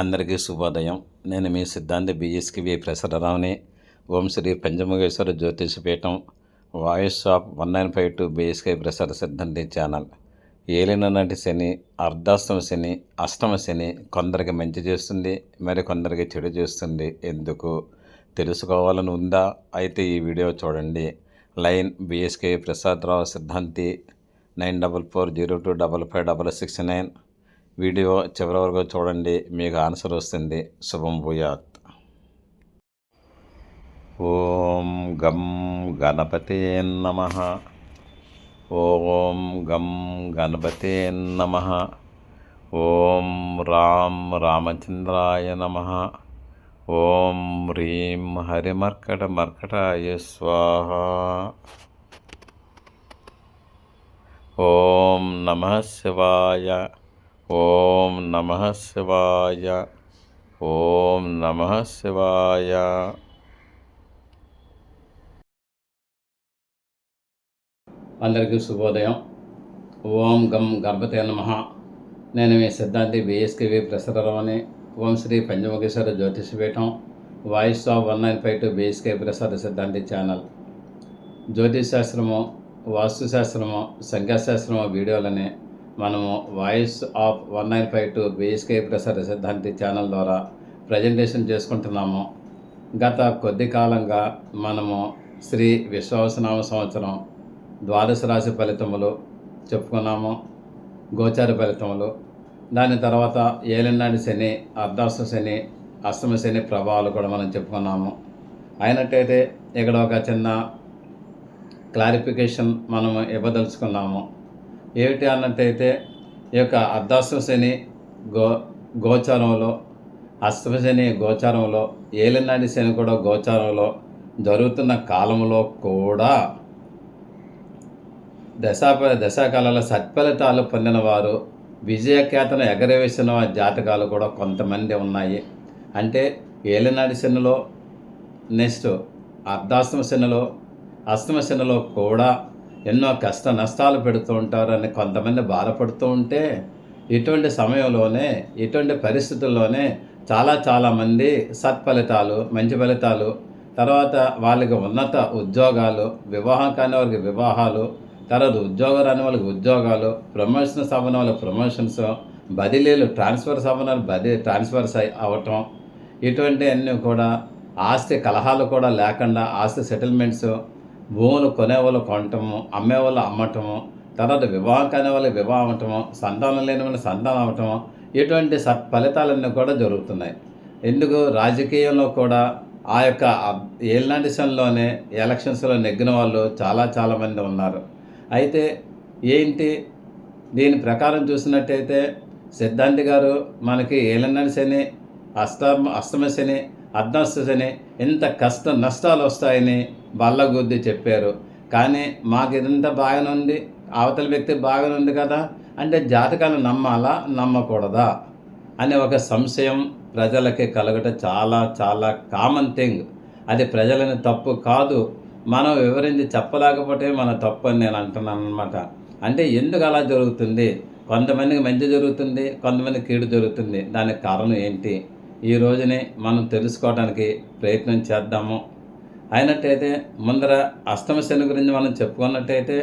అందరికీ శుభోదయం. నేను మీ సిద్ధాంతి బిఎస్కివి ప్రసరరావుని ఓం Shri Panchamukheshwara Jyothishapeetham voice of one nine five two BSK Prasada Siddhanti channel. ఏలిన నాటి శని అర్ధాష్టమ శని అష్టమ శని కొందరికి మంచి చేస్తుంది మరి కొందరికి చెడు చేస్తుంది ఎందుకు? తెలుసుకోవాలని ఉందా? అయితే ఈ వీడియో చూడండి. Line BSK Prasadarao Siddhanti nine double four zero two double five double six nine video చివరి వరకు చూడండి మీకు ఆన్సర్ వస్తుంది. శుభం భూయాత్. ఓం గం గణపతే నమ. ఓం గం గణపతే నమ. ఓం రాం రామచంద్రాయ నమ. ఓం హ్రీం హరిమర్కట మర్కటాయ స్వాహ. ఓం నమ శివాయ. ఓం నమ శివాయ. ఓం నమ శివాయ. అందరికీ శుభోదయం. ఓం గం గర్భతే నమ. నేను మీ సిద్ధాంతి బిఎస్కేవి ప్రసరమని ఓం Shri Panchamukheshwara Jyothishapeetham voice of one nine five two BSK Prasada Siddhanti channel. జ్యోతిష్ శాస్త్రము వాస్తుశాస్త్రము సంఖ్యాశాస్త్రము వీడియోలని మనము voice of one nine five two BSK Prasada Siddhanti channel ద్వారా ప్రజెంటేషన్ చేసుకుంటున్నాము. గత కొద్ది కాలంగా మనము శ్రీ విశ్వాసనామ సంవత్సరం ద్వాదశ రాశి ఫలితములు చెప్పుకున్నాము. గోచార ఫలితములు. దాని తర్వాత ఏలినాటి శని అర్ధాష్ట శని అష్టమ శని ప్రభావాలు కూడా మనం చెప్పుకున్నాము. అయినట్టయితే ఇక్కడ ఒక చిన్న క్లారిఫికేషన్ మనం ఇవ్వదలుచుకున్నాము. ఏమిటి అన్నట్టయితే ఈ యొక్క అర్ధాశ్వశని గో గోచారంలో అశ్వశని శని గోచారంలో ఏలినాటి శని కూడా గోచారంలో జరుగుతున్న కాలంలో కూడా దశాప దశాకాలలో సత్ఫలితాలు పొందిన వారు విజయఖ్యాతను ఎగరవేసిన జాతకాలు కూడా కొంతమంది ఉన్నాయి. అంటే ఏలినాడి శనిలో నెక్స్ట్ అర్ధాశ్రమ శనిలో అష్టమ శనిలో కూడా ఎన్నో కష్ట నష్టాలు పెడుతూ ఉంటారని కొంతమంది బాధపడుతూ ఉంటే ఇటువంటి సమయంలోనే ఇటువంటి పరిస్థితుల్లోనే చాలా చాలామంది సత్ఫలితాలు మంచి ఫలితాలు తర్వాత వాళ్ళకి ఉన్నత ఉద్యోగాలు వివాహం కాని వారికి వివాహాలు తర్వాత ఉద్యోగం రాని వాళ్ళకి ఉద్యోగాలు ప్రమోషన్స్ అవ్వని వాళ్ళకి ప్రమోషన్స్ బదిలీలు ట్రాన్స్ఫర్స్ అవ్వని వాళ్ళు బదిలీ ట్రాన్స్ఫర్స్ అవ్వటం ఇటువంటి అన్నీ కూడా ఆస్తి కలహాలు కూడా లేకుండా ఆస్తి సెటిల్మెంట్స్ భూములు కొనేవాళ్ళు కొనటము అమ్మేవాళ్ళు అమ్మటము తర్వాత వివాహం కాని వాళ్ళకి వివాహం అవటము సంతానం లేని వాళ్ళు సంతానం అవటము ఇటువంటి సత్ ఫలితాలన్నీ కూడా జరుగుతున్నాయి. ఎందుకు? రాజకీయంలో కూడా ఆ యొక్క ఏలినాటి ఎలక్షన్స్లో నెగ్గిన వాళ్ళు చాలా చాలామంది ఉన్నారు. అయితే ఏంటి? దీని ప్రకారం చూసినట్టయితే సిద్ధాంతి గారు మనకి ఏలినాటి శని అష్టమ అష్టమ శని అర్ధాష్ట ఎంత కష్ట నష్టాలు వస్తాయని బల్లగుద్ది చెప్పారు. కానీ మాకు ఇదంతా బాగానే ఉంది అవతల వ్యక్తి బాగానే ఉంది కదా? అంటే జాతకాలు నమ్మాలా? నమ్మకూడదా? అనే ఒక సంశయం ప్రజలకి కలగట చాలా చాలా కామన్ థింగ్ అది ప్రజలని తప్పు కాదు. మనం వివరించి చెప్పలేకపోతే మన తప్పు అని నేను అంటున్నాను అనమాట అంటే ఎందుకు అలా జరుగుతుంది? కొంతమందికి మంచి జరుగుతుంది కొంతమందికి కీడు జరుగుతుంది. దానికి కారణం ఏంటి? ఈ రోజుని మనం తెలుసుకోవడానికి ప్రయత్నం చేద్దాము. అయినట్టయితే ముందర అష్టమ శని గురించి మనం చెప్పుకున్నట్టయితే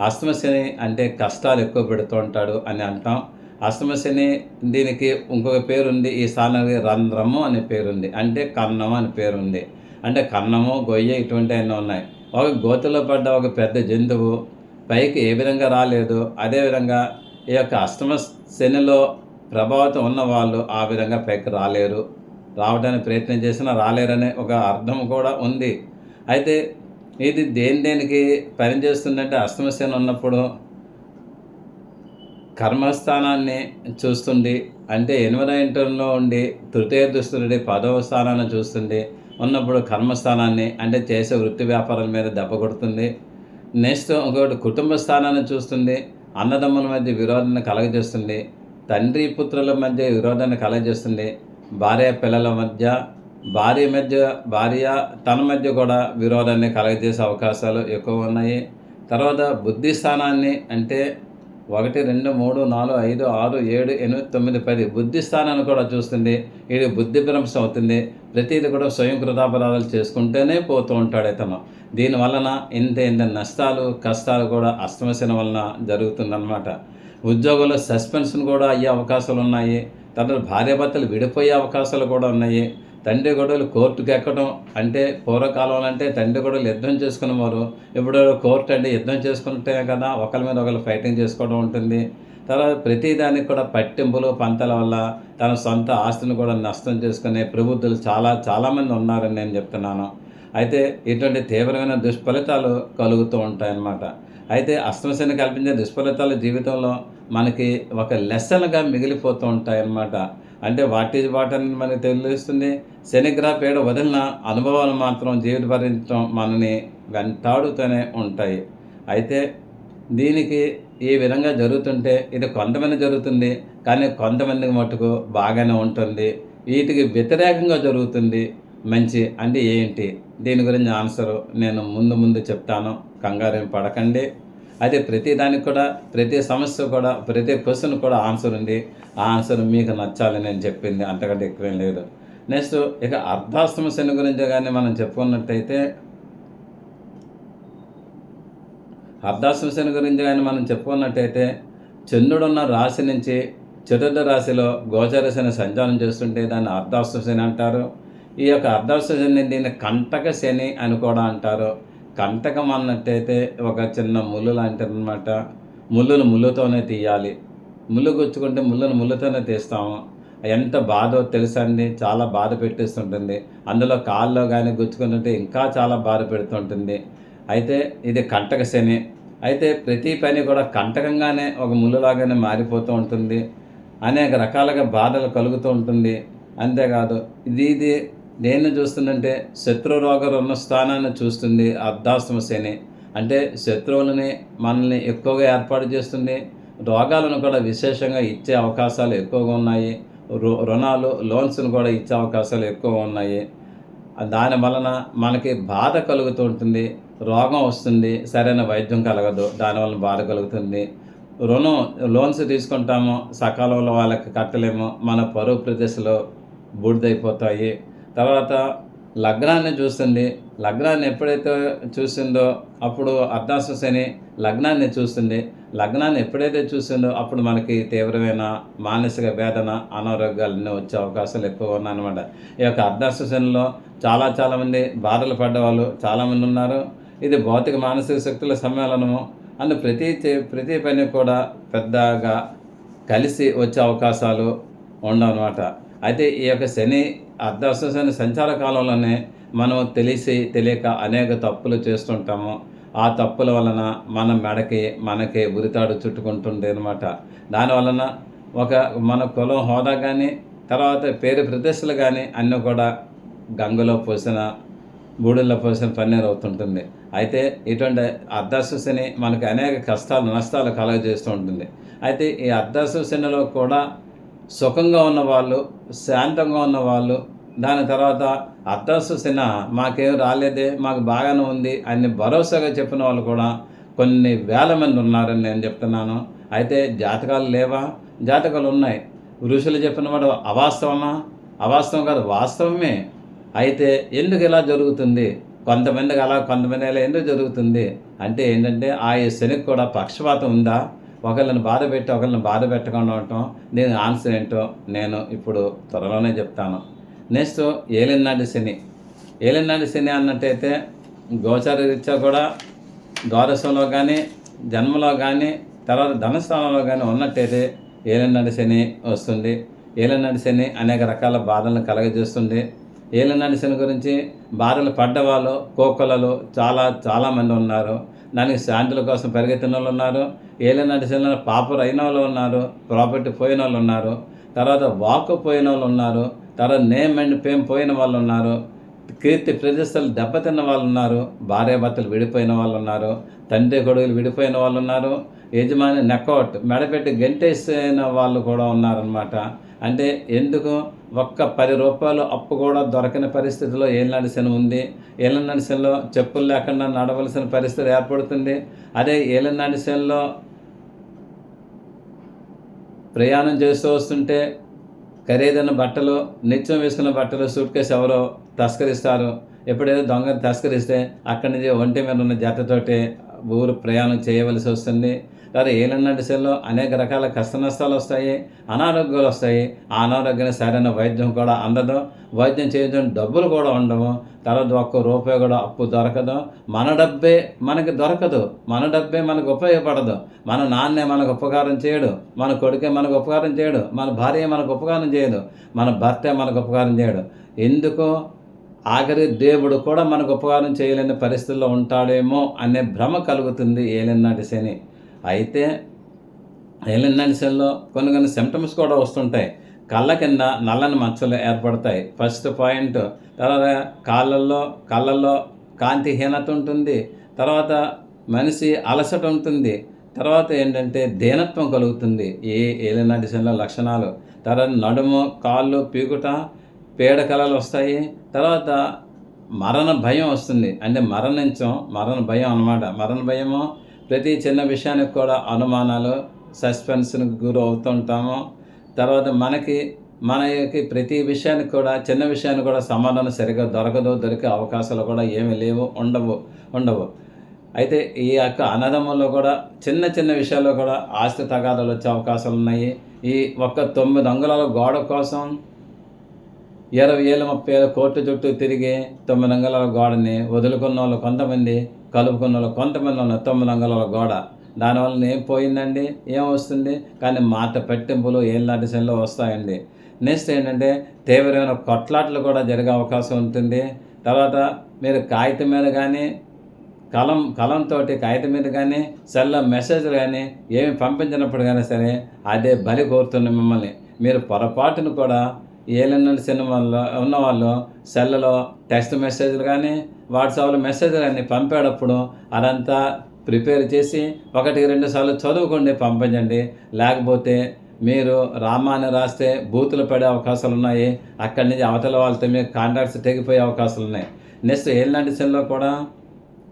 అష్టమ శని అంటే కష్టాలు ఎక్కువ పెడుతూ ఉంటాడు అని అంటాం. అష్టమ శని దీనికి ఇంకొక పేరుంది ఈ స్థానానికి రంధ్రము అనే పేరుంది. అంటే కన్నము అని పేరుంది. అంటే కన్నము గొయ్య ఇటువంటి అన్నీ ఉన్నాయి. ఒక గోతులో పడ్డ ఒక పెద్ద జంతువు పైకి ఏ విధంగా రాలేదు. అదేవిధంగా ఈ యొక్క అష్టమ శనిలో ప్రభావితం ఉన్న వాళ్ళు ఆ విధంగా పైకి రాలేరు. రావడానికి ప్రయత్నం చేసినా రాలేరనే ఒక అర్థం కూడా ఉంది. అయితే ఇది దేని దేనికి పనిచేస్తుందంటే అష్టమ ఉన్నప్పుడు కర్మస్థానాన్ని చూస్తుంది. అంటే ఎనిమిదో ఇంటర్లో ఉండి తృతీయ దుస్తుడి పదవ స్థానాన్ని చూస్తుంది. ఉన్నప్పుడు కర్మస్థానాన్ని అంటే చేసే వృత్తి వ్యాపారాల మీద దెబ్బ కొడుతుంది. నెక్స్ట్ ఇంకొకటి కుటుంబ స్థానాన్ని చూస్తుంది. అన్నదమ్ముల మధ్య విరోధాన్ని కలగజేస్తుంది. తండ్రి పుత్రుల మధ్య విరోధాన్ని కలగజేస్తుంది. భార్య పిల్లల మధ్య భార్య మధ్య భార్య తన మధ్య కూడా విరోధాన్ని కలగజేసే అవకాశాలు ఎక్కువ ఉన్నాయి. తర్వాత బుద్ధి స్థానాన్ని అంటే ఒకటి రెండు మూడు నాలుగు ఐదు ఆరు ఏడు ఎనిమిది తొమ్మిది పది బుద్ధి స్థానాన్ని కూడా చూస్తుంది. ఇది బుద్ధి భ్రంశం అవుతుంది. ప్రతిదీ కూడా స్వయం కృతాపరాధాలు చేసుకుంటూనే పోతూ ఉంటాడు ఇతను దీని వలన ఇంత ఇంత నష్టాలు కష్టాలు కూడా అస్తమశన వలన జరుగుతుందన్నమాట. ఉద్యోగంలో సస్పెన్షన్ కూడా అయ్యే అవకాశాలు ఉన్నాయి. తర్వాత భార్యాభర్తలు విడిపోయే అవకాశాలు కూడా ఉన్నాయి. తండ్రి గొడవలు కోర్టుకు ఎక్కడం అంటే పూర్వకాలంలో అంటే తండ్రి గొడవలు యుద్ధం చేసుకునేవారు ఇప్పుడు కోర్టు అంటే యుద్ధం చేసుకుంటే కదా ఒకరి మీద ఒకరు ఫైటింగ్ చేసుకోవడం ఉంటుంది. తర్వాత ప్రతిదానికి కూడా పట్టింపులు పంతల వల్ల తన సొంత ఆస్తిని కూడా నష్టం చేసుకునే ప్రబుద్ధులు చాలా చాలామంది ఉన్నారని నేను చెప్తున్నాను. అయితే ఇటువంటి తీవ్రమైన దుష్ఫలితాలు కలుగుతూ ఉంటాయన్నమాట. అయితే అష్టమశని కల్పించే దుష్ఫలితాలు జీవితంలో మనకి ఒక లెసన్గా మిగిలిపోతూ ఉంటాయన్నమాట. అంటే వాటి వాటని మనకి తెలుస్తుంది. శనిగ్రహ పీడ వదిలిన అనుభవాలు మాత్రం జీవిత భరించడం మనని వెంటాడుతూనే ఉంటాయి. అయితే దీనికి ఈ విధంగా జరుగుతుంటే ఇది కొంతమంది జరుగుతుంది కానీ కొంతమంది మటుకు బాగానే ఉంటుంది. వీటికి వ్యతిరేకంగా జరుగుతుంది. మంచి అంటే ఏంటి? దీని గురించి ఆన్సర్ నేను ముందు ముందు చెప్తాను. కంగారేం పడకండి. అయితే ప్రతి దానికి కూడా ప్రతి సమస్య కూడా ప్రతి క్వశ్చన్ కూడా ఆన్సర్ ఉంది. ఆ ఆన్సర్ మీకు నచ్చాలి నేను చెప్పింది. అంతకంటే ఎక్కువేం లేదు. నెక్స్ట్ ఇక అర్ధాశ్రమ శని గురించి కానీ మనం చెప్పుకున్నట్టయితే అర్ధాశ్రమ శని గురించి కానీ మనం చెప్పుకున్నట్టయితే చంద్రుడున్న రాశి నుంచి చతుర్థ రాశిలో గోచర శని సంచారం చేస్తుంటే దాన్ని అర్ధాశ్రమ శని అంటారు. ఈ యొక్క అర్ధాష్టమ శని దీన్ని కంటక శని అని కూడా అంటారు. కంటకం అన్నట్టయితే ఒక చిన్న ముళ్ళు లాంటిది అనమాట ముళ్ళును ముళ్ళుతోనే తీయాలి. ముళ్ళు గుచ్చుకుంటే ముళ్ళును ముళ్ళుతోనే తీస్తాము. ఎంత బాధో తెలుసండి చాలా బాధ పెట్టేస్తుంటుంది. అందులో కాల్లో కానీ గుచ్చుకుంటుంటే ఇంకా చాలా బాధ పెడుతుంటుంది. అయితే ఇది కంటక శని. అయితే ప్రతి పని కూడా కంటకంగానే ఒక ముళ్ళులాగానే మారిపోతూ ఉంటుంది. అనేక రకాలుగా బాధలు కలుగుతూ ఉంటుంది. అంతేకాదు ఇది ఇది దేన్ని చూస్తుందంటే శత్రు రోగ రుణ స్థానాన్ని చూస్తుంది అర్ధాస్తమ శని. అంటే శత్రువులని మనల్ని ఎక్కువగా ఏర్పాటు చేస్తుంది. రోగాలను కూడా విశేషంగా ఇచ్చే అవకాశాలు ఎక్కువగా ఉన్నాయి. రు రుణాలు లోన్స్ను కూడా ఇచ్చే అవకాశాలు ఎక్కువగా ఉన్నాయి. దాని వలన మనకి బాధ కలుగుతూ ఉంటుంది. రోగం వస్తుంది. సరైన వైద్యం కలగదు. దానివల్ల బాధ కలుగుతుంది. రుణం లోన్స్ తీసుకుంటాము. సకాలంలో వాళ్ళకి కట్టలేము. మన పరువు ప్రదేశంలో బూడిదైపోతాయి. తర్వాత లగ్నాన్ని చూస్తుంది. లగ్నాన్ని ఎప్పుడైతే చూసిందో అప్పుడు అర్ధాశ్వ శని లగ్నాన్ని చూస్తుంది. లగ్నాన్ని ఎప్పుడైతే చూసిందో అప్పుడు మనకి తీవ్రమైన మానసిక వేదన అనారోగ్యాలన్నీ వచ్చే అవకాశాలు ఎక్కువ ఉన్నాయన్నమాట. ఈ యొక్క అర్ధాశ్వ శనిలో చాలా చాలామంది బాధలు పడ్డ వాళ్ళు చాలామంది ఉన్నారు. ఇది భౌతిక మానసిక శక్తుల సమ్మేళనము. అని ప్రతి ప్రతి పని కూడా పెద్దగా కలిసి వచ్చే అవకాశాలు ఉండవన్నమాట. అయితే ఈ యొక్క శని అర్ధాశ్వ సంచార కాలంలోనే మనం తెలిసి తెలియక అనేక తప్పులు చేస్తుంటాము ఆ తప్పుల వలన మన మెడకి మనకి ఉరితాడు చుట్టుకుంటుంది అనమాట దాని వలన ఒక మన కులం హోదా కానీ తర్వాత పేరు ప్రతిష్టలు కానీ అన్నీ కూడా గంగలో పోసిన బూడిల్లో పోసిన పన్నీరు అవుతుంటుంది అయితే ఇటువంటి అర్ధాశ్వసని మనకు అనేక కష్టాలు నష్టాలు కలగజేస్తూ ఉంటుంది అయితే ఈ అర్ధాశ్వసనలో కూడా సుఖంగా ఉన్నవాళ్ళు శాంతంగా ఉన్న వాళ్ళు దాని తర్వాత అర్ధాశ్వసన మాకేం రాలేదే మాకు బాగానే ఉంది అని భరోసాగా చెప్పిన వాళ్ళు కూడా కొన్ని వేల మంది ఉన్నారని నేను చెప్తున్నాను. అయితే జాతకాలు లేవా? జాతకాలు ఉన్నాయి. ఋషులు చెప్పిన వాడు అవాస్తవమా? అవాస్తవం కాదు వాస్తవమే. అయితే ఎందుకు ఇలా జరుగుతుంది? కొంతమందికి అలా కొంతమంది అలా ఎందుకు జరుగుతుంది? అంటే ఏంటంటే ఆ శనికి కూడా పక్షపాతం ఉందా? ఒకళ్ళని బాధ పెట్టి ఒకళ్ళని బాధ పెట్టకుండా ఉండటం దీని ఆన్సర్ ఏంటో నేను ఇప్పుడు త్వరలోనే చెప్తాను. నెక్స్ట్ ఏలినాటి శని. ఏలినాటి శని అన్నట్టయితే గోచార రీత్యా కూడా ద్వాదశంలో కానీ జన్మలో కానీ తర్వాత ధనస్థానంలో కానీ ఉన్నట్టయితే ఏలినాటి శని వస్తుంది. ఏలినాటి శని అనేక రకాల బాధలను కలగజేస్తుంది. ఏలినాటి శని గురించి బాధలు పడ్డవాళ్ళు కోకొలలు చాలా చాలామంది ఉన్నారు. దానికి శాంతుల కోసం పరిగెత్తిన వాళ్ళు ఉన్నారు. ఏలినాటి శనిలో పాపరు అయిన వాళ్ళు ఉన్నారు. ప్రాపర్టీ పోయిన వాళ్ళు ఉన్నారు. తర్వాత వాక్ పోయిన వాళ్ళు ఉన్నారు. తర్వాత నేమ్ అండ్ పేమ్ పోయిన వాళ్ళు ఉన్నారు. కీర్తి ప్రతిష్టలు దెబ్బతిన్న వాళ్ళు ఉన్నారు. భార్యాభర్తలు విడిపోయిన వాళ్ళు ఉన్నారు. తండ్రి కొడుకులు విడిపోయిన వాళ్ళు ఉన్నారు. యజమాని నెక్కౌట్ మెడపెట్టి గెంటేసిన వాళ్ళు కూడా ఉన్నారనమాట అంటే ఎందుకు? ఒక్క పది రూపాయలు అప్పు కూడా దొరకని పరిస్థితిలో ఏళ్ళ శని ఉంది. ఏలినాటి శనిలో చెప్పులు లేకుండా నడవలసిన పరిస్థితి ఏర్పడుతుంది. అదే ఏలినాటి శనిలో ప్రయాణం చేస్తూ వస్తుంటే ఖరీదైన బట్టలు నిత్యం వేసుకున్న బట్టలు సూట్ కేసు ఎవరో తస్కరిస్తారు. ఎప్పుడైతే దొంగ తస్కరిస్తే అక్కడి నుంచి ఒంటి మీద ఉన్న జతతోటి ఊరు ప్రయాణం చేయవలసి వస్తుంది. తర్వాత ఏలన్న దిశలో అనేక రకాల కష్ట నష్టాలు వస్తాయి అనారోగ్యాలు వస్తాయి ఆ అనారోగ్యానికి సరైన వైద్యం కూడా అందదు. వైద్యం చేయించడం డబ్బులు కూడా ఉండవు. తర్వాత ఒక్క రూపాయి కూడా అప్పు దొరకదు. మన డబ్బే మనకి దొరకదు. మన డబ్బే మనకు ఉపయోగపడదు. మన నాన్నే మనకు ఉపకారం చేయడు. మన కొడుకే మనకు ఉపకారం చేయడు. మన భార్య మనకు ఉపకారం చేయదు. మన భర్తే మనకు ఉపకారం చేయడు. ఎందుకు? ఆఖరి దేవుడు కూడా మనకు ఉపకారం చేయలేని పరిస్థితుల్లో ఉంటాడేమో అనే భ్రమ కలుగుతుంది ఏలినాటి శని. అయితే ఏలిన శనిలో కొన్ని కొన్ని సిమ్టమ్స్ కూడా వస్తుంటాయి. కళ్ళ కింద నల్లని మచ్చలు ఏర్పడతాయి. ఫస్ట్ పాయింట్ తర్వాత కాళ్ళల్లో కళ్ళల్లో కాంతిహీనత ఉంటుంది. తర్వాత మనిషి అలసట ఉంటుంది. తర్వాత ఏంటంటే దీనత్వం కలుగుతుంది. ఏ ఏలినాటి లక్షణాలు. తర్వాత నడుము కాళ్ళు పీకుట పేడ కళలు వస్తాయి. తర్వాత మరణ భయం వస్తుంది. అంటే మరణించం మరణ భయం అన్నమాట. మరణ భయము ప్రతి చిన్న విషయానికి కూడా అనుమానాలు సస్పెన్స్కి గురి అవుతుంటాము. తర్వాత మనకి మనకి ప్రతి విషయానికి కూడా చిన్న విషయానికి కూడా సమాధానం సరిగ్గా దొరకదు దొరికే అవకాశాలు కూడా ఏమీ లేవు ఉండవు ఉండవు. అయితే ఈ యొక్క అన్నదమ్ముల్లో కూడా చిన్న చిన్న విషయాల్లో కూడా ఆస్తి తగాదాలు వచ్చే అవకాశాలు ఉన్నాయి. ఈ ఒక్క తొమ్మిది అంగుళాల గోడ కోసం ఇరవై ఏళ్ళ ముప్పై ఏళ్ళ కోర్టు చుట్టూ తిరిగి తొమ్మిది అంగుళాల గోడని వదులుకున్న వాళ్ళు కొంతమంది కలుపుకున్న వాళ్ళు కొంతమంది ఉన్న తొమ్మిది అంగుళాల గోడ. దానివల్ల ఏం పోయిందండి? ఏం వస్తుంది? కానీ మాట పెట్టింపులు ఏం లాంటి శైలిలో వస్తాయండి. నెక్స్ట్ ఏంటంటే తీవ్రమైన కొట్లాట్లు కూడా జరిగే అవకాశం ఉంటుంది. తర్వాత మీరు కాగితం మీద కానీ కలం కలంతో కాగితం మీద కానీ సెల్ల మెసేజ్లు కానీ ఏమి పంపించినప్పుడు కానీ సరే అదే బలి కోరుతున్న మిమ్మల్ని. మీరు పొరపాటును కూడా ఏలెన్న సినిమాల్లో ఉన్నవాళ్ళు సెల్లలో టెక్స్ట్ మెసేజ్లు కానీ వాట్సాప్లో మెసేజ్లు కానీ పంపేటప్పుడు అదంతా ప్రిపేర్ చేసి ఒకటికి రెండు సార్లు చదువుకోండి పంపించండి. లేకపోతే మీరు రామాన్ని రాస్తే బూతులు పడే అవకాశాలు ఉన్నాయి. అక్కడి నుంచి అవతల వాళ్ళతో మీకు కాంటాక్ట్స్ తెగిపోయే అవకాశాలు ఉన్నాయి. నెక్స్ట్ ఏళ్ళంటి సెల్లో కూడా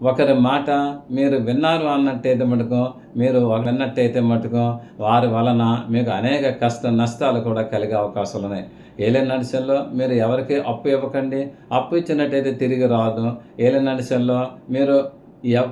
ఒకరి మాట మీరు విన్నారు అన్నట్టయితే మటుకు మీరు విన్నట్టయితే మటుకు వారి వలన మీకు అనేక కష్ట నష్టాలు కూడా కలిగే అవకాశాలు ఉన్నాయి. ఏలే నడిచల్లో మీరు ఎవరికి అప్పు ఇవ్వకండి? అప్పు ఇచ్చినట్టయితే తిరిగి రాదు. ఏలే నడిచల్లో మీరు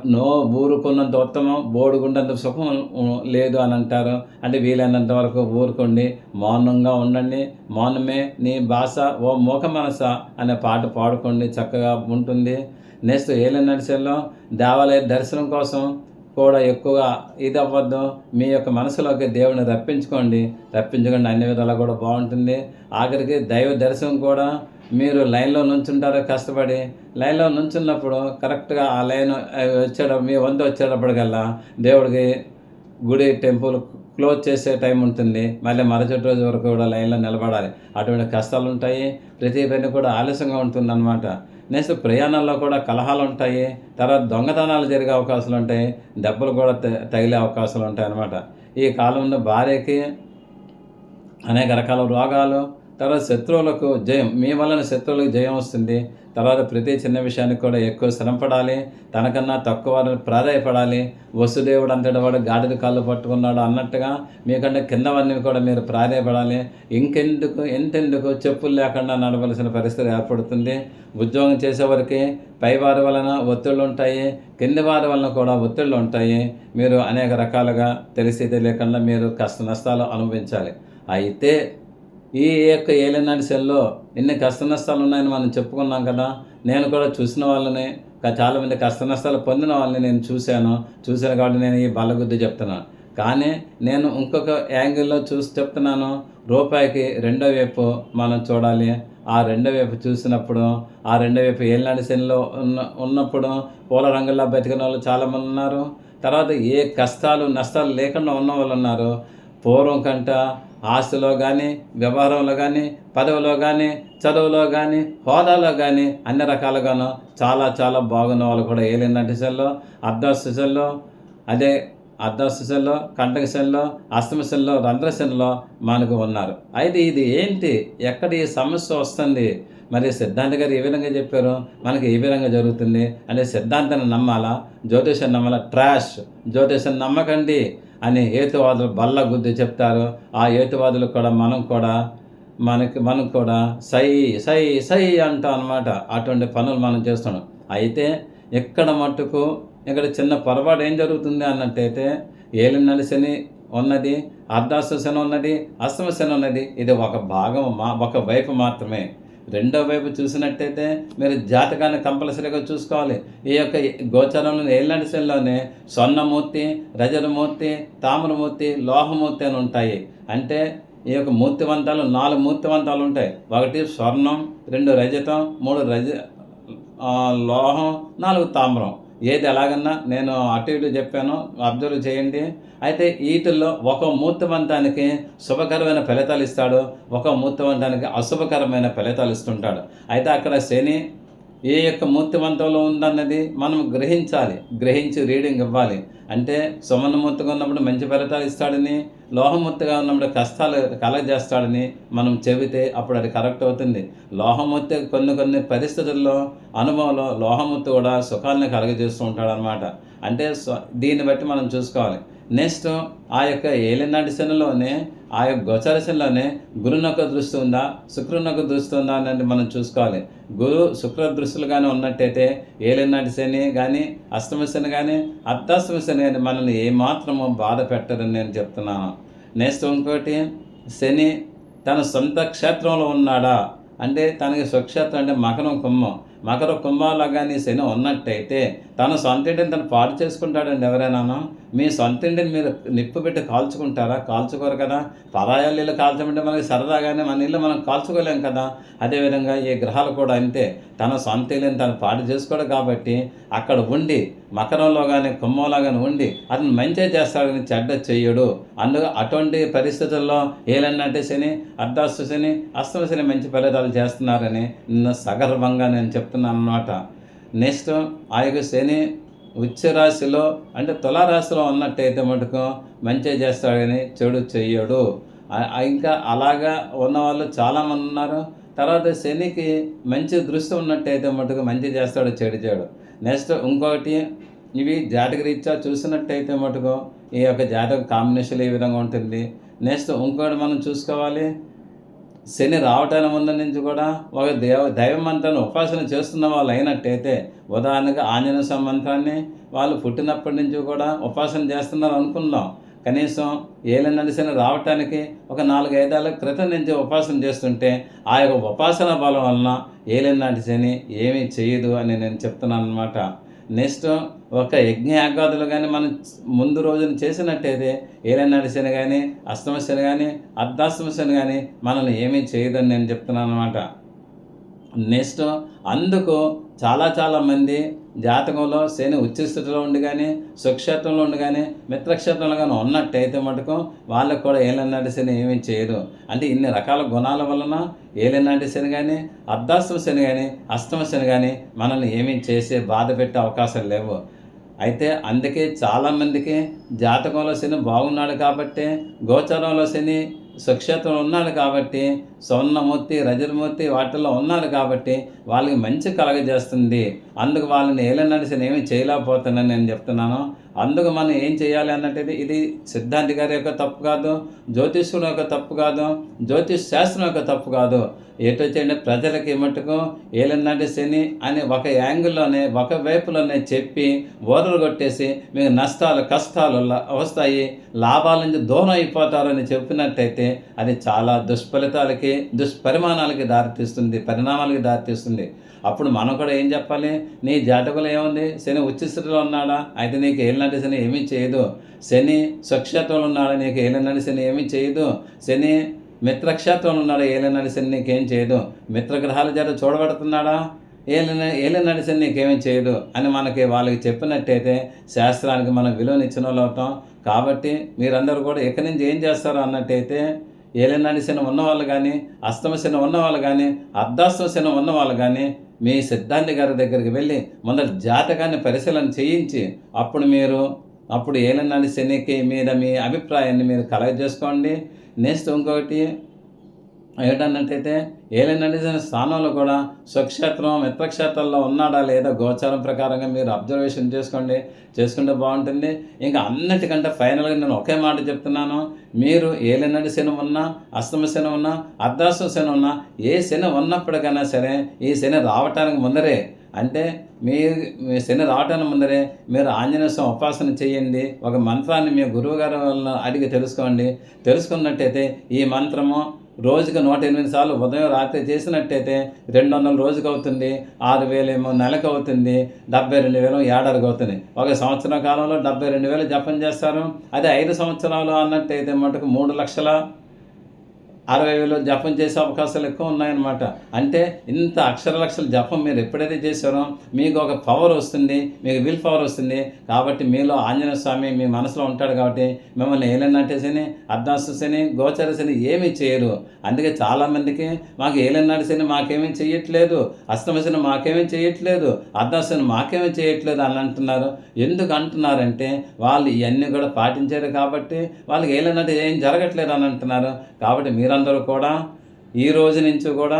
నో ఊరుకున్నంత ఉత్తమం బోడుగుండంత సుఖం లేదు అని అంటారు. అంటే వీలైనంత వరకు ఊరుకోండి. మౌనంగా ఉండండి. మౌనమే నీ భాష ఓ మూక మనస అనే పాట పాడుకోండి. చక్కగా ఉంటుంది. నెక్స్ట్ ఏలే నడిచేలో దేవాలయ దర్శనం కోసం కూడా ఎక్కువగా ఇది అవ్వద్దు. మీ యొక్క మనసులోకి దేవుని రప్పించుకోండి. రప్పించుకోండి అన్ని విధాలా కూడా బాగుంటుంది. ఆఖరికి దైవ దర్శనం కూడా మీరు లైన్లో నుంచుంటారు కష్టపడి? లైన్లో నుంచున్నప్పుడు కరెక్ట్గా ఆ లైన్ వచ్చేట మీ వంతు వచ్చేటప్పటికల్లా దేవుడికి గుడి టెంపుల్ క్లోజ్ చేసే టైం ఉంటుంది. మళ్ళీ మరుసటి రోజు వరకు కూడా లైన్లో నిలబడాలి. అటువంటి కష్టాలు ఉంటాయి. ప్రతి పని కూడా ఆలస్యంగా ఉంటుంది అనమాట నెక్స్ట్ ప్రయాణంలో కూడా కలహాలు ఉంటాయి. తర్వాత దొంగతనాలు జరిగే అవకాశాలు ఉంటాయి. దెబ్బలు కూడా త- తగిలే అవకాశాలు ఉంటాయి అన్నమాట ఈ కాలంలో భార్యకి అనేక రకాల రోగాలు తర్వాత శత్రువులకు జయం మీ వలన శత్రువులకు జయం వస్తుంది. తర్వాత ప్రతి చిన్న విషయానికి కూడా ఎక్కువ శ్రమపడాలి తనకన్నా తక్కువ వారిని ప్రాధాయపడాలి. వసుదేవుడు అంతటి వాడు గాడిద కాళ్ళు పట్టుకున్నాడు అన్నట్టుగా మీకంటే కిందవన్నీ కూడా మీరు ప్రాధాయపడాలి. ఇంకెందుకు ఎంతెందుకు చెప్పులు లేకుండా నడవలసిన పరిస్థితి ఏర్పడుతుంది. ఉద్యోగం చేసేవారికి పైవారి వలన ఒత్తిళ్ళు ఉంటాయి. కింది వారి వలన కూడా ఒత్తిళ్ళు ఉంటాయి. మీరు అనేక రకాలుగా తెలిసి తెలియకుండా మీరు కష్ట నష్టాలు అనుభవించాలి. అయితే ఈ యొక్క ఏలినాటి సెల్లో ఎన్ని కష్ట నష్టాలు ఉన్నాయని మనం చెప్పుకున్నాం కదా. నేను కూడా చూసిన వాళ్ళని చాలామంది కష్ట నష్టాలు పొందిన వాళ్ళని నేను చూశాను. చూశాను కాబట్టి నేను ఈ బల్లగుద్ది చెప్తున్నాను కానీ నేను ఇంకొక యాంగిల్లో చూసి చెప్తున్నాను. రూపాయికి రెండో వైపు మనం చూడాలి. ఆ రెండో వైపు చూసినప్పుడు ఆ రెండో వైపు ఏలినాటి శనిలో ఉన్న ఉన్నప్పుడు పూల రంగుల్లో బతికిన వాళ్ళు చాలామంది ఉన్నారు. తర్వాత ఏ కష్టాలు నష్టాలు లేకుండా ఉన్న వాళ్ళు ఉన్నారు. పూర్వం కంట ఆస్తిలో కానీ వ్యవహారంలో కానీ పదవిలో కానీ చదువులో కానీ హోదాలో కానీ అన్ని రకాలుగాను చాలా చాలా బాగున్న వాళ్ళు కూడా ఏలిన అర్ధ అర్ధశిశల్లో అదే అర్ధశిశల్లో కంటకశల్లో అష్టమశల్లో రంధ్రశల్లో మనకు ఉన్నారు. అయితే ఇది ఏంటి? ఎక్కడ ఈ సమస్య వస్తుంది? మరి సిద్ధాంత గారు ఏ విధంగా చెప్పారు? మనకి ఏ విధంగా జరుగుతుంది? అంటే సిద్ధాంతాన్ని నమ్మాలా? జ్యోతిషం నమ్మాలా? ట్రాష్! జ్యోతిషం నమ్మకండి! అని హేతువాదులు బల్ల గుద్ది చెప్తారు. ఆ ఏతువాదులు కూడా మనం కూడా మనకి మనం కూడా సై సై సై అంటాం అనమాట అటువంటి పనులు మనం చేస్తున్నాం. అయితే ఇక్కడ మట్టుకు ఇక్కడ చిన్న పొరపాటు ఏం జరుగుతుంది అన్నట్టయితే ఏలినడి శని ఉన్నది అర్ధాశ్వ శని ఉన్నది అష్టమ శని ఉన్నది. ఇది ఒక భాగం మా ఒక వైపు మాత్రమే. రెండో వైపు చూసినట్టయితే మీరు జాతకాన్ని కంపల్సరీగా చూసుకోవాలి. ఈ యొక్క గోచరంలోని ఏళ్ళంటి శనిలోనే స్వర్ణమూర్తి రజతమూర్తి తామ్రమూర్తి లోహమూర్తి అని ఉంటాయి. అంటే ఈ యొక్క మూర్తివంతాలు నాలుగు మూర్తివంతాలు ఉంటాయి. ఒకటి స్వర్ణం రెండు రజతం మూడు రజ లోహం నాలుగు తామ్రం. ఏది ఎలాగన్నా నేను అటు ఇటు చెప్పాను అబ్జర్వ్ చేయండి. అయితే వీటిల్లో ఒక మూర్తివంతానికి శుభకరమైన ఫలితాలు ఇస్తాడు ఒక మూర్తివంతానికి అశుభకరమైన ఫలితాలు ఇస్తుంటాడు. అయితే అక్కడ శని ఏ యొక్క మూర్తివంతంలో ఉందన్నది మనం గ్రహించాలి గ్రహించి రీడింగ్ ఇవ్వాలి. అంటే సుమనమూర్తిగా ఉన్నప్పుడు మంచి ఫలితాలు ఇస్తాడని లోహమూర్తిగా ఉన్నప్పుడు కష్టాలు కలగజేస్తాడని మనం చెబితే అప్పుడు అది కరెక్ట్ అవుతుంది. లోహమూర్తి కొన్ని కొన్ని పరిస్థితుల్లో అనుభవంలో లోహమూర్తి కూడా సుఖాలను కలగజేస్తూ ఉంటాడు అనమాట అంటే దీన్ని బట్టి మనం చూసుకోవాలి. నెక్స్ట్ ఆ యొక్క ఏలినాటి శనిలోనే ఆ యొక్క గోచార శనిలోనే గురునొక దృష్టి ఉందా శుక్రునొక దృష్టి ఉందా అనేది మనం చూసుకోవాలి. గురు శుక్ర దృష్టిలు కానీ ఉన్నట్టయితే ఏలినాటి శని కానీ అష్టమ శని కానీ అర్ధాష్టమ శని కానీ మనల్ని ఏమాత్రము బాధ పెట్టరని నేను చెప్తున్నాను. నెక్స్ట్ ఇంకోటి శని తన సొంత క్షేత్రంలో ఉన్నాడా? అంటే తనకి స్వక్షేత్రం అంటే మకరం కుంభం. మకర కుంభంలో కానీ శని ఉన్నట్టయితే తన సొంత ఇంటిని తను పాడు చేసుకుంటాడండి ఎవరైనాను మీ సొంత ఇంటిని మీరు నిప్పు పెట్టి కాల్చుకుంటారా? కాల్చుకోరు కదా. పరాయాలు ఇల్లు కాల్చమంటే మనకి సరదాగానే మన ఇల్లు మనం కాల్చుకోలేం కదా. అదేవిధంగా ఈ గ్రహాలు కూడా అంతే. తన సొంత ఇల్లుని తను పాడు చేసుకోడు కాబట్టి అక్కడ ఉండి మకరంలో కానీ కుంభంలో కానీ ఉండి అతను మంచి చేస్తాడని చెడ్డ చెయ్యడు. అందుకు అటువంటి పరిస్థితుల్లో ఏలన్నట్టే శని అర్ధాస్తు శని అస్తమ శని మంచి ఫలితాలు చేస్తున్నారని నిన్న సగర్వంగా నేను చెప్తున్నాను అనమాట నెక్స్ట్ ఆ యొక్క శని ఉచ్చ రాశిలో అంటే తులారాశిలో ఉన్నట్టయితే మటుకు మంచి చేస్తాడని చెడు చెయ్యడు. ఇంకా అలాగా ఉన్నవాళ్ళు చాలామంది ఉన్నారు. తర్వాత శనికి మంచి దృష్టి ఉన్నట్టయితే మటుకు మంచి చేస్తాడు చెడు చేయడు. నెక్స్ట్ ఇంకొకటి ఇవి జాతక రీత్యా చూసినట్టయితే మటుకు ఈ యొక్క జాతక కాంబినేషన్ ఈ విధంగా ఉంటుంది. నెక్స్ట్ ఇంకోటి మనం చూసుకోవాలి. శని రావటానికి ముందు నుంచి కూడా ఒక దేవ దైవ మంత్రాన్ని ఉపాసన చేస్తున్న వాళ్ళు అయినట్టయితే ఉదాహరణగా ఆంజనేయ స్వామి మంత్రాన్ని వాళ్ళు పుట్టినప్పటి నుంచి కూడా ఉపాసన చేస్తున్నారు అనుకుందాం. కనీసం ఏళ్ళ శని రావటానికి ఒక నాలుగు క్రితం నుంచి ఉపాసన చేస్తుంటే ఆ యొక్క ఉపాసన బలం వలన ఏలినాటి శని ఏమీ చేయదు అని నేను చెప్తున్నాను అనమాట నెక్స్ట్ ఒక యజ్ఞయాగాదులు కానీ మనం ముందు రోజున చేసినట్టయితే ఏలనాటి శని కానీ అష్టమశని కానీ అర్ధాష్టమశని కానీ మనల్ని ఏమీ చేయదని నేను చెప్తున్నాను అనమాట నెక్స్ట్ అందుకు చాలా చాలా మంది జాతకంలో శని ఉచ్చస్థితిలో ఉండి కానీ సుక్షేత్రంలో ఉండి కానీ మిత్రక్షేత్రంలో కానీ ఉన్నట్టయితే మటుకు వాళ్ళకు కూడా ఏలనాటి శని ఏమీ చేయదు. అంటే ఇన్ని రకాల గుణాల వలన ఏలనాటి శని కానీ అర్ధాష్టమ శని కానీ అష్టమ శని కానీ మనల్ని ఏమీ చేసే బాధ పెట్టే అవకాశాలు లేవు. అయితే అందుకే చాలామందికి జాతకంలో శని బాగున్నాడు కాబట్టి గోచరంలో శని సుక్షేత్రంలో ఉన్నాడు కాబట్టి స్వర్ణమూర్తి రజతమూర్తి వాటిల్లో ఉన్నాడు కాబట్టి వాళ్ళకి మంచి కలగజేస్తుంది. అందుకు వాళ్ళని ఏలనడిసిన ఏమి ఏమీ నేను చెప్తున్నాను. అందుకు మనం ఏం చేయాలి అన్నట్టు ఇది సిద్ధాంతి గారి యొక్క తప్పు కాదు జ్యోతిష్కుడు యొక్క తప్పు కాదు జ్యోతిష్ శాస్త్రం యొక్క తప్పు కాదు. ఎటు వచ్చేయండి ప్రజలకి మటుకు ఏలనాటి శని అని ఒక యాంగిల్లోనే ఒక వైపులోనే చెప్పి ఓరలు కొట్టేసి మీకు నష్టాలు కష్టాలు వస్తాయి లాభాల నుంచి దూరం అయిపోతారని చెప్పినట్టయితే అది చాలా దుష్ఫలితాలకి దుష్పరిమాణాలకి దారితీస్తుంది పరిణామాలకి దారితీస్తుంది. అప్పుడు మనం కూడా ఏం చెప్పాలి? నీ జాతకులు ఏముంది? శని ఉచ్చిస్థితిలో ఉన్నాడా? అయితే నీకు ఏలినాటి శని ఏమీ చేయదు. శని స్వక్షేత్రంలో ఉన్నాడా? నీకు ఏలినాటి శని ఏమీ చేయదు. శని మిత్రక్షేత్రంలో ఉన్నాడా? ఏలినాటి శని నీకేం చేయదు. మిత్రగ్రహాల చేత చూడబడుతున్నాడా? ఏలిన ఏలినాటి శని నీకేమీ చేయదు అని మనకి వాళ్ళకి చెప్పినట్టయితే శాస్త్రానికి మనం విలువనిచ్చిన వాళ్ళు అవుతాం. కాబట్టి మీరందరూ కూడా ఇక్కడి నుంచి ఏం చేస్తారు అన్నట్టయితే ఏలినాటి శని ఉన్నవాళ్ళు కానీ అష్టమ శని ఉన్నవాళ్ళు కానీ అర్ధాష్టమ శని ఉన్నవాళ్ళు కానీ మీ సిద్ధాంతి గారి దగ్గరికి వెళ్ళి మొదటి జాతకాన్ని పరిశీలన చేయించి అప్పుడు మీరు అప్పుడు ఏలినాటి శనికి మీద మీ అభిప్రాయాన్ని మీరు కలగజేసుకోండి. నెక్స్ట్ ఇంకొకటి ఏటన్నట్టయితే ఏలినడిసిన స్థానంలో కూడా స్వక్షేత్రం మిత్రక్షేత్రంలో ఉన్నాడా లేదా గోచారం ప్రకారంగా మీరు అబ్జర్వేషన్ చేసుకోండి. చేసుకుంటే బాగుంటుంది. ఇంకా అన్నిటికంటే ఫైనల్గా నేను ఒకే మాట చెప్తున్నాను. మీరు ఏలినడి శని ఉన్నా అష్టమ శని ఉన్నా అర్ధాష్టమ శని ఉన్నా ఏ శని ఉన్నప్పటికైనా సరే ఈ శని రావటానికి ముందరే అంటే మీ మీ శని రావటానికి ముందరే మీరు ఆంజనేయ స్వామి ఉపాసన చేయండి. ఒక మంత్రాన్ని మీ గురువుగారి వల్ల అడిగి తెలుసుకోండి. తెలుసుకున్నట్టయితే ఈ మంత్రము రోజుకి నూట ఎనిమిది సార్లు ఉదయం రాత్రి చేసినట్టయితే రెండు వందల రోజుకి అవుతుంది ఆరు వేలేమో నెలకు అవుతుంది డెబ్బై రెండు వేలు ఏడాదికి అవుతుంది. ఒక సంవత్సరం కాలంలో డెబ్బై రెండు వేలు జపం చేస్తారు. అదే ఐదు సంవత్సరాలు అన్నట్టయితే మటుకు మూడు లక్షల అరవై వేలు జపం చేసే అవకాశాలు ఎక్కువ ఉన్నాయన్నమాట. అంటే ఇంత అక్షర లక్షల జపం మీరు ఎప్పుడైతే చేశారో మీకు ఒక పవర్ వస్తుంది మీకు విల్ పవర్ వస్తుంది. కాబట్టి మీలో ఆంజనేయ స్వామి మీ మనసులో ఉంటాడు కాబట్టి మిమ్మల్ని ఏలనంటే శని అర్ధాస్త శని ఏమీ చేయరు. అందుకే చాలామందికి మాకు ఏలనాటి మాకేమీ చేయట్లేదు అష్టమశని మాకేమీ చేయట్లేదు అర్ధాశని మాకేమీ చేయట్లేదు అని అంటున్నారు. ఎందుకు అంటున్నారంటే వాళ్ళు ఇవన్నీ కూడా పాటించారు కాబట్టి వాళ్ళకి ఏలన్నట్టు ఏం జరగట్లేదు అని అంటున్నారు. కాబట్టి మీరు వాళ్ళందరూ కూడా ఈ రోజు నుంచి కూడా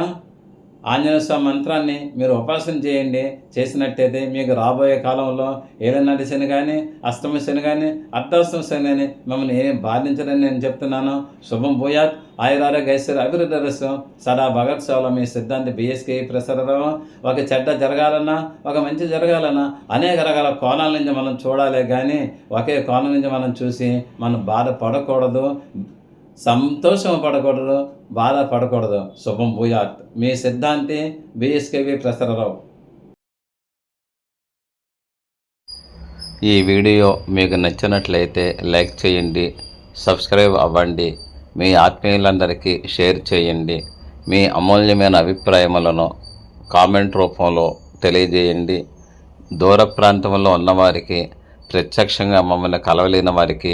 ఆంజనేయ స్వామి మంత్రాన్ని మీరు ఉపాసన చేయండి. చేసినట్టయితే మీకు రాబోయే కాలంలో ఏలనాటి శని కానీ అష్టమ శని కానీ అర్ధాష్టమ శని కానీ మిమ్మల్ని ఏం బాధించడని నేను చెప్తున్నాను. శుభం భూయాత్. ఆయురారోగ్య ఐశ్వర్య అభివృద్ధి రసం సదా భగత్ సేవలో మీ సిద్ధాంతి బిఎస్కే ప్రసరరావు ఒక చెడ్డ జరగాలన్నా ఒక మంచి జరగాలన్నా అనేక రకాల కోణాల నుంచి మనం చూడాలి కానీ ఒకే కోణం నుంచి మనం చూసి మనం బాధపడకూడదు. సంతోషం పడకూడదు బాధపడకూడదు శుభం భూయాత్. మీ సిద్ధాంతి బిఎస్కేవి ప్రసరరావు. ఈ వీడియో మీకు నచ్చినట్లయితే లైక్ చేయండి సబ్స్క్రైబ్ అవ్వండి మీ ఆత్మీయులందరికీ షేర్ చేయండి మీ అమూల్యమైన అభిప్రాయములను కామెంట్ రూపంలో తెలియజేయండి. దూర ప్రాంతంలో ఉన్నవారికి ప్రత్యక్షంగా మమ్మల్ని కలవలేని వారికి